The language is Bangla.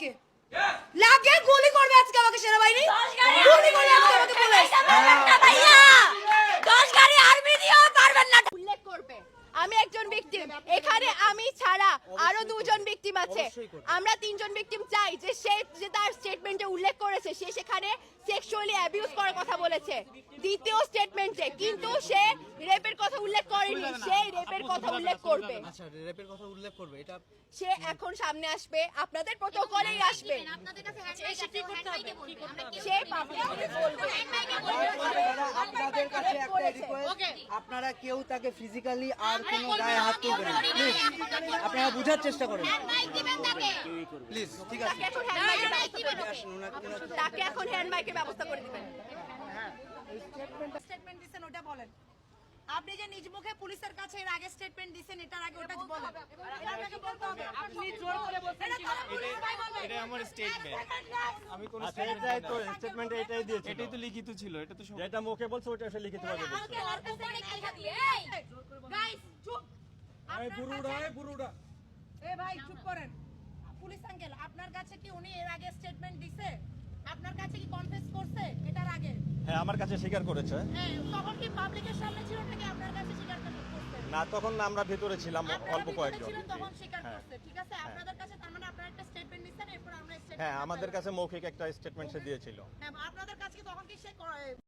আজকে? লাগে গুলি করবে আজকে আমাকে সেনাবাহিনী? গুলি করবে আজকে আমাকে পুলিশ। উল্লেখ করবে। আমি একজন ভিকটিম এখানে আমি ছাড়া আরও দুজন ভিকটিম আছে। আমরা তিনজন ভিকটিম চাই যে সে যে তার স্টেটমেন্টে উল্লেখ করেছে সে সেখানে সেক্সুয়ালি অ্যাবিউজ করার কথা বলেছে। দ্বিতীয় স্টেটমেন্টে কিন্তু সে রেপের কথা উল্লেখ করেনি। সে কথা উল্লেখ করবে। আচ্ছা রেপের কথা উল্লেখ করবে এটা সে এখন সামনে আসবে আপনাদের প্রটোকলেই আসবে। সে পাবলিকলি বলবে আপনাদের কাছে একটা রিকোয়েস্ট আপনারা কেউ তাকে ফিজিক্যালি আর কোনো গায়ে হাত তুলবেন না। প্লিজ আপনারা বোঝার চেষ্টা করেন। প্লিজ ঠিক আছে। তাকে এখন হ্যান্ড মাইকের ব্যবস্থা করে আসুন, ওনাকে- ওনাকে- তাকে এখন হ্যান্ড মাইকের ব্যবস্থা করে দিবেন স্টেটমেন্ট দিছেন ওটা বলেন আপনি যে নিজ মুখে পুলিশের কাছে এর আগে স্টেটমেন্ট দিছেন এটার আগে ওটা বলেন। এটা বলতে হবে। আপনি জোর করে বলছেন এটা আমার স্টেটমেন্ট আমি কোন এটাই তো স্টেটমেন্টে এটাই দিয়েছে এটাই তো লিখিত ছিল এটা তো যেটা মুখে বলছে ওটা সে লিখিত ভাবে বলছে। গাইস চুপ। এ ভাই চুপ করেন। পুলিশ আঙ্কেল আপনার কাছে কি উনি এর আগে স্টেটমেন্ট দিছে? হ্যাঁ আমার কাছে স্বীকার করেছে। হ্যাঁ তখন কি পাবলিকের সামনে ছিল নাকি আপনার কাছে স্বীকার না তখন আমরা ভেতরে ছিলাম অল্প কয়েকজন। তখন স্বীকার হ্যাঁ। ঠিক আছে? আপনাদের কাছে তার মানে আপনারা একটা স্টেটমেন্ট নিছেন এরপর আমরা হ্যাঁ আমাদের কাছে মৌখিক একটা স্টেটমেন্ট সে দিয়েছিল। হ্যাঁ আপনাদের কাছে তখন কি সে